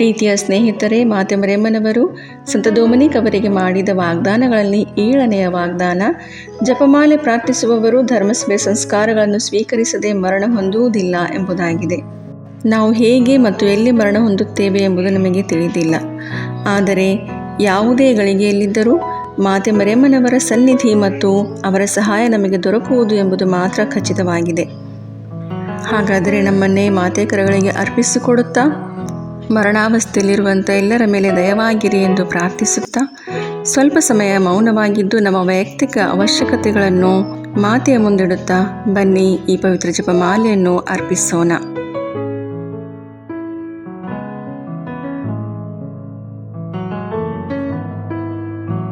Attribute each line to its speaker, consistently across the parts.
Speaker 1: ಪ್ರೀತಿಯ ಸ್ನೇಹಿತರೇ ಮಾತೆ ಮರೆಯಮ್ಮನವರು ಸಂತ ಡೊಮಿನಿಕ್ ಅವರಿಗೆ ಮಾಡಿದ ವಾಗ್ದಾನಗಳಲ್ಲಿ ಏಳನೆಯ ವಾಗ್ದಾನ, ಜಪಮಾಲೆ ಪ್ರಾರ್ಥಿಸುವವರು ಧರ್ಮಸಭೆ ಸಂಸ್ಕಾರಗಳನ್ನು ಸ್ವೀಕರಿಸದೆ ಮರಣ ಹೊಂದುವುದಿಲ್ಲ ಎಂಬುದಾಗಿದೆ. ನಾವು ಹೇಗೆ ಮತ್ತು ಎಲ್ಲಿ ಮರಣ ಹೊಂದುತ್ತೇವೆ ಎಂಬುದು ನಮಗೆ ತಿಳಿದಿಲ್ಲ. ಆದರೆ, ಯಾವುದೇ ಗಳಿಗೆಯಲ್ಲಿದ್ದರೂ ಮಾತೆ ಮರೇಮ್ಮನವರ ಸನ್ನಿಧಿ ಮತ್ತು ಅವರ ಸಹಾಯ ನಮಗೆ ದೊರಕುವುದು ಎಂಬುದು ಮಾತ್ರ ಖಚಿತವಾಗಿದೆ. ಹಾಗಾದರೆ ನಮ್ಮನ್ನೇ ಮಾತೆ ಕರಗಳಿಗೆ ಅರ್ಪಿಸಿಕೊಡುತ್ತಾ? ಮರಣಾವಸ್ಥೆಯಲ್ಲಿರುವಂಥ ಎಲ್ಲರ ಮೇಲೆ ದಯವಾಗಿರಿ ಎಂದು ಪ್ರಾರ್ಥಿಸುತ್ತಾ ಸ್ವಲ್ಪ ಸಮಯ ಮೌನವಾಗಿದ್ದು ನಮ್ಮ ವೈಯಕ್ತಿಕ ಅವಶ್ಯಕತೆಗಳನ್ನು ಮಾತೆಯ ಮುಂದಿಡುತ್ತಾ ಬನ್ನಿ ಈ ಪವಿತ್ರ ಜಪಮಾಲೆಯನ್ನು ಅರ್ಪಿಸೋಣ.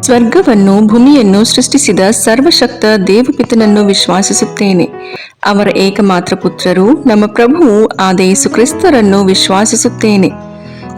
Speaker 1: ಸ್ವರ್ಗವನ್ನು ಭೂಮಿಯನ್ನು ಸೃಷ್ಟಿಸಿದ ಸರ್ವಶಕ್ತ ದೇವಪಿತನನ್ನು ವಿಶ್ವಾಸಿಸುತ್ತೇನೆ. ಅವರ ಏಕಮಾತ್ರ ಪುತ್ರರು ನಮ್ಮ ಪ್ರಭುವು ಆದ ಯೇಸು ಕ್ರಿಸ್ತರನ್ನು ವಿಶ್ವಾಸಿಸುತ್ತೇನೆ.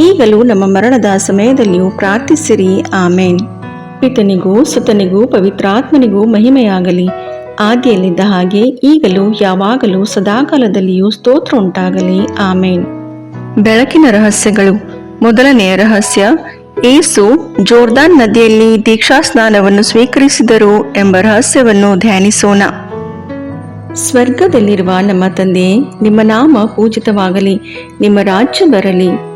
Speaker 1: ಈಗಲೂ ನಮ್ಮ ಮರಣದ ಸಮಯದಲ್ಲಿಯೂ ಪ್ರಾರ್ಥಿಸಿರಿ, ಆಮೇನ್. ಪಿತನಿಗೂ, ಸುತನಿಗೂ, ಪವಿತ್ರಾತ್ಮನಿಗೂ ಮಹಿಮೆಯಾಗಲಿ. ಆದಿಯಲ್ಲಿದ್ದ ಹಾಗೆ ಈಗಲೂ, ಯಾವಾಗಲೂ, ಸದಾಕಾಲದಲ್ಲಿಯೂ ಸ್ತೋತ್ರ ಉಂಟಾಗಲಿ ಆಮೇನ್. ಬೆಳಕಿನ ರಹಸ್ಯಗಳು. ಮೊದಲನೆಯ ರಹಸ್ಯ, ಏಸು ಜೋರ್ದಾನ್ ನದಿಯಲ್ಲಿ ದೀಕ್ಷಾ ಸ್ನಾನವನ್ನು ಸ್ವೀಕರಿಸಿದರು ಎಂಬ ರಹಸ್ಯವನ್ನು ಧ್ಯಾನಿಸೋಣ. ಸ್ವರ್ಗದಲ್ಲಿರುವ ನಮ್ಮ ತಂದೆ, ನಿಮ್ಮ ನಾಮ ಪೂಜಿತವಾಗಲಿ, ನಿಮ್ಮ ರಾಜ್ಯ ಬರಲಿ.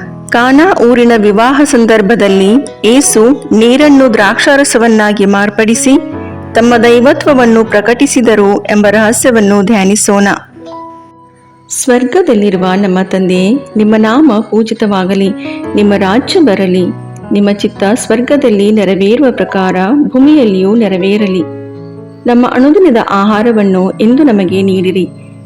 Speaker 1: ಕಾನಾ ಊರಿನ ವಿವಾಹ ಸಂದರ್ಭದಲ್ಲಿ ಏಸು ನೀರನ್ನು ದ್ರಾಕ್ಷಾರಸವನ್ನಾಗಿ ಮಾರ್ಪಡಿಸಿ ತಮ್ಮ ದೈವತ್ವವನ್ನು ಪ್ರಕಟಿಸಿದರು ಎಂಬ ರಹಸ್ಯವನ್ನು ಧ್ಯಾನಿಸೋಣ. ಸ್ವರ್ಗದಲ್ಲಿರುವ ನಮ್ಮ ತಂದೆ, ನಿಮ್ಮ ನಾಮ ಪೂಜಿತವಾಗಲಿ, ನಿಮ್ಮ ರಾಜ್ಯ ಬರಲಿ, ನಿಮ್ಮ ಚಿತ್ತ ಸ್ವರ್ಗದಲ್ಲಿ ನೆರವೇರುವ ಪ್ರಕಾರ ಭೂಮಿಯಲ್ಲಿಯೂ ನೆರವೇರಲಿ. ನಮ್ಮ ಅನುದಿನದ ಆಹಾರವನ್ನು ಇಂದು ನಮಗೆ ನೀಡಿರಿ.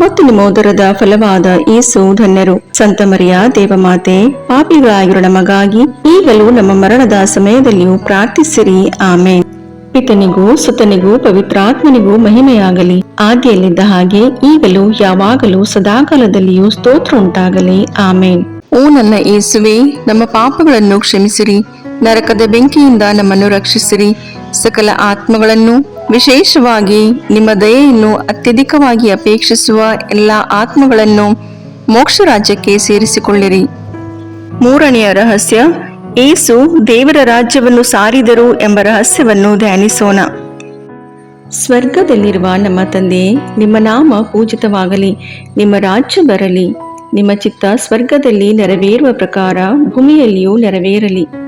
Speaker 1: ಮತ್ತು ನಿಮ್ಮ ಉದರದ ಫಲವಾದ ಏಸು ಧನ್ಯರು. ಸಂತ ಮರಿಯ ದೇವಮಾತೆ ಪಾಪಿಗಳಾಗಿರೋ ನಮಗಾಗಿ ಈಗಲೂ ನಮ್ಮ ಮರಣದ ಸಮಯದಲ್ಲಿಯೂ ಪ್ರಾರ್ಥಿಸಿರಿ. ಆಮೇನ್. ಪಿತನಿಗೂ ಸುತನಿಗೂ ಪವಿತ್ರಾತ್ಮನಿಗೂ ಮಹಿಮೆಯಾಗಲಿ. ಆದಿಯಲ್ಲಿದ್ದ ಹಾಗೆ ಈಗಲೂ ಯಾವಾಗಲೂ ಸದಾಕಾಲದಲ್ಲಿಯೂ ಸ್ತೋತ್ರ ಉಂಟಾಗಲಿ. ಆಮೇನ್. ಓ ನನ್ನ ಏಸುವೆ ನಮ್ಮ ಪಾಪಗಳನ್ನು ಕ್ಷಮಿಸಿರಿ. ನರಕದ ಬೆಂಕಿಯಿಂದ ನಮ್ಮನ್ನು ರಕ್ಷಿಸಿರಿ. ಸಕಲ ಆತ್ಮಗಳನ್ನು ವಿಶೇಷವಾಗಿ ನಿಮ್ಮ ದಯೆಯನ್ನು ಅತ್ಯಧಿಕವಾಗಿ ಅಪೇಕ್ಷಿಸುವ ಎಲ್ಲ ಆತ್ಮಗಳನ್ನು ಮೋಕ್ಷ ರಾಜ್ಯಕ್ಕೆ ಸೇರಿಸಿಕೊಳ್ಳಿರಿ. ಮೂರನೆಯ ರಹಸ್ಯ, ಏಸು ದೇವರ ರಾಜ್ಯವನ್ನು ಸಾರಿದರು ಎಂಬ ರಹಸ್ಯವನ್ನು ಧ್ಯಾನಿಸೋಣ. ಸ್ವರ್ಗದಲ್ಲಿರುವ ನಮ್ಮ ತಂದೆ, ನಿಮ್ಮ ನಾಮ ಪೂಜಿತವಾಗಲಿ, ನಿಮ್ಮ ರಾಜ್ಯ ಬರಲಿ, ನಿಮ್ಮ ಚಿತ್ತ ಸ್ವರ್ಗದಲ್ಲಿ ನೆರವೇರುವ ಪ್ರಕಾರ ಭೂಮಿಯಲ್ಲಿಯೂ ನೆರವೇರಲಿ.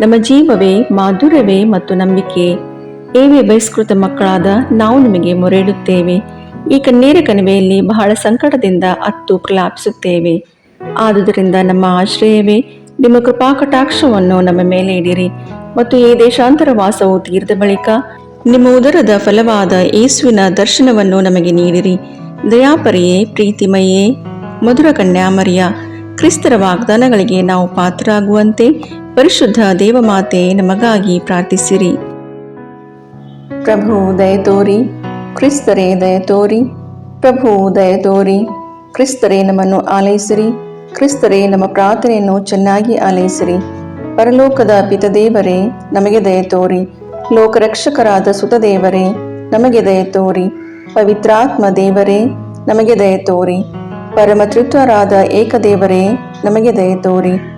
Speaker 1: ನಮ್ಮ ಜೀವವೇ, ಮಾಧುರ್ಯವೇ ಮತ್ತು ನಂಬಿಕೆ. ಏವೇ ಬಹಿಷ್ಕೃತ ಮಕ್ಕಳಾದ ನಾವು ನಿಮಗೆ ಮೊರೆಯಿಡುತ್ತೇವೆ. ಈ ಕಣ್ಣೀರ ಕಣಿವೆಯಲ್ಲಿ ಬಹಳ ಸಂಕಟದಿಂದ ಅತ್ತು ಪ್ರಲಾಪಿಸುತ್ತೇವೆ. ಆದುದರಿಂದ ನಮ್ಮ ಆಶ್ರಯವೇ, ನಿಮ್ಮ ಕೃಪಾ ಕಟಾಕ್ಷವನ್ನು ನಮ್ಮ ಮೇಲೆ ಇಡಿರಿ. ಮತ್ತು ಈ ದೇಶಾಂತರ ವಾಸವು ತೀರ್ದ ಬಳಿಕ ನಿಮ್ಮ ಉದರದ ಫಲವಾದ ಯೇಸುವಿನ ದರ್ಶನವನ್ನು ನಮಗೆ ನೀಡಿರಿ. ದಯಾಪರಿಯೇ ಪ್ರೀತಿಮಯೇ ಮಧುರ ಕನ್ಯಾಮರಿಯ ಕ್ರಿಸ್ತರ ವಾಗ್ದಾನಗಳಿಗೆ ನಾವು ಪಾತ್ರರಾಗುವಂತೆ ಪರಿಶುದ್ಧ ದೇವಮಾತೆ, ನಮಗಾಗಿ ಪ್ರಾರ್ಥಿಸಿರಿ. ಪ್ರಭು ದಯತೋರಿ ಕ್ರಿಸ್ತರೇ ದಯ ತೋರಿ, ಪ್ರಭು ದಯತೋರಿ ಕ್ರಿಸ್ತರೇ ನಮ್ಮನ್ನು ಆಲೈಸಿರಿ, ಕ್ರಿಸ್ತರೇ ನಮ್ಮ ಪ್ರಾರ್ಥನೆಯನ್ನು ಚೆನ್ನಾಗಿ ಆಲೈಸಿರಿ. ಪರಲೋಕದ ಪಿತದೇವರೇ, ನಮಗೆ ದಯ ದಯತೋರಿ ಲೋಕರಕ್ಷಕರಾದ ಸುತದೇವರೇ, ನಮಗೆ ದಯತೋರಿ ಪವಿತ್ರಾತ್ಮ ದೇವರೇ, ನಮಗೆ ದಯ ದಯತೋರಿ ಪರಮತೃತ್ವರಾದ ಏಕದೇವರೇ, ನಮಗೆ ದಯತೋರಿ